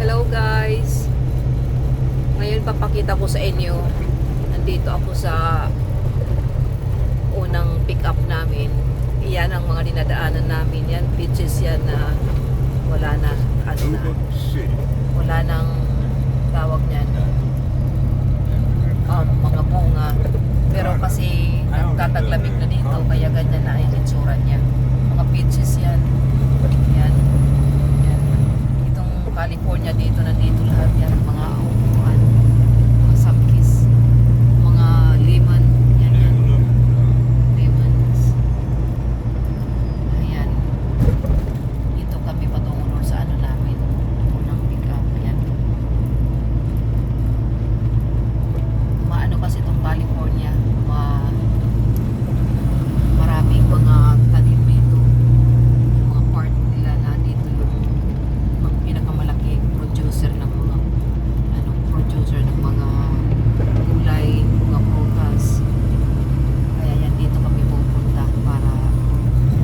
Hello guys. Ngayon papakita ko sa inyo. Nandito ako sa unang pick up namin. Iyan ang mga dinadaanan namin. Yan, beaches yan na wala na, ano na, wala nang tawag niyan. Um, mga bunga. Pero kasi nagtataglamig na dito, kaya ganyan na yung itsura niya. Mga yan. Yan. Yan. California dito, nandito lahat yan. Mga upuan, mga samkis, mga liman. Yan yan. Lemons. Ayan. Dito kami patungo nun sa ano namin. Unang pick up. Ayan. Maano kasi itong California. Ma maraming mga tanim dito. Yung mga part nila na dito yung ang pinakamalaki producer ng mga ano producer ng mga gulay, mga prutas. Kaya yan dito kami pupunta para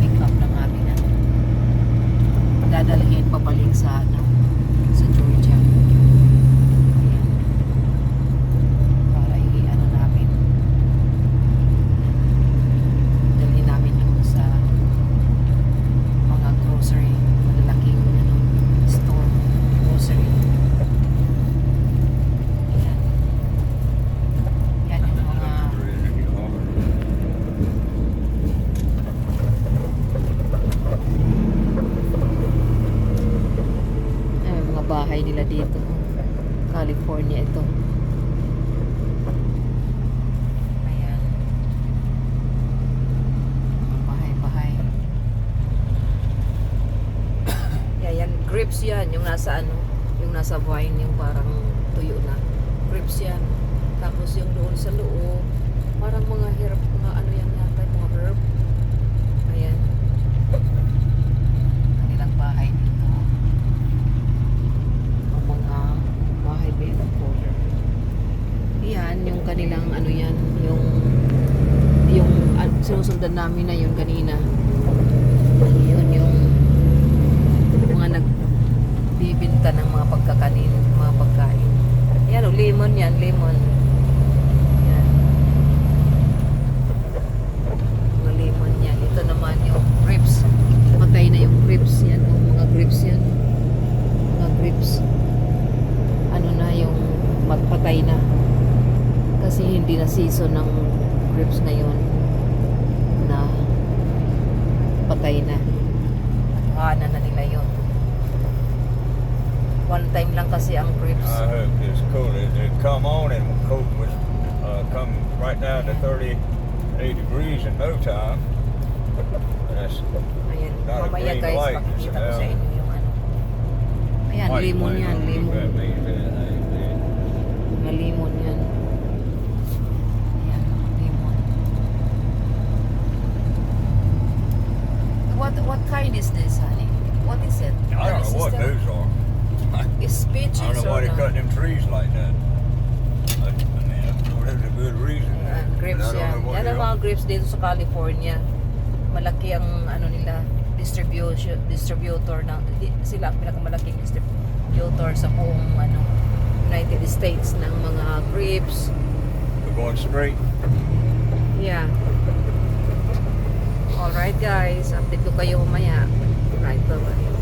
pick up ng aming ano. Dadalhin pabalik sa ano sa Georgia. Ayan. Para i-ano namin. Dalhin namin yung sa mga grocery, malalaking ano, store, grocery. Ayan. Yan yung mga Ay, mga bahay nila dito. California ito. Ayan. Bahay-bahay. yeah, yan. Grips yan. Yung nasa ano, yung nasa vine, yung parang tuyo na. Grips yan. Tapos yung doon sa loob, parang mga herb, mga ano yan yata, mga herb. Ayan. Kanilang bahay dito. Ang mga bahay ba yun, color. Yan, yung kanilang ano yan, yung yung uh, sinusundan namin na yun kanina. Yun yung mga nagbibinta ng mga pagkakanin, mga pagkain. Yan, oh, lemon yan, lemon. Yan. Mga lemon yan. Ito naman yung grapes. Patay na yung grapes yan. Oh, mga grapes yan. Mga grapes. Ano na yung magpatay na. Kasi hindi na season ng grapes ngayon na patay na. Naghahanan na nila yun. One time lang kasi ang grapes. I hope it's cool. It, it come on and cold was uh, come right down to 38 degrees in no time. That's Ayan, Not a mamaya green guys, light. pakikita ko sa inyo yung ano. Ayan, lemon yan, don't know if that lemon. means anything, man. Mga lemon yan. Ayan, lemon. What what kind is this, honey? What is it? I don't This know is what those are. It's peaches I don't know why they not? cut them trees like that. I, I mean, sure there's a good reason. But grapes I don't yan. Yan ang mga grapes dito sa California. Malaki ang ano nila, distribution distributor ng sila ang pinakamalaking distributor sa buong ano United States ng mga grapes. We're going straight. Yeah. Alright guys, update ko kayo mamaya. Right, bye-bye.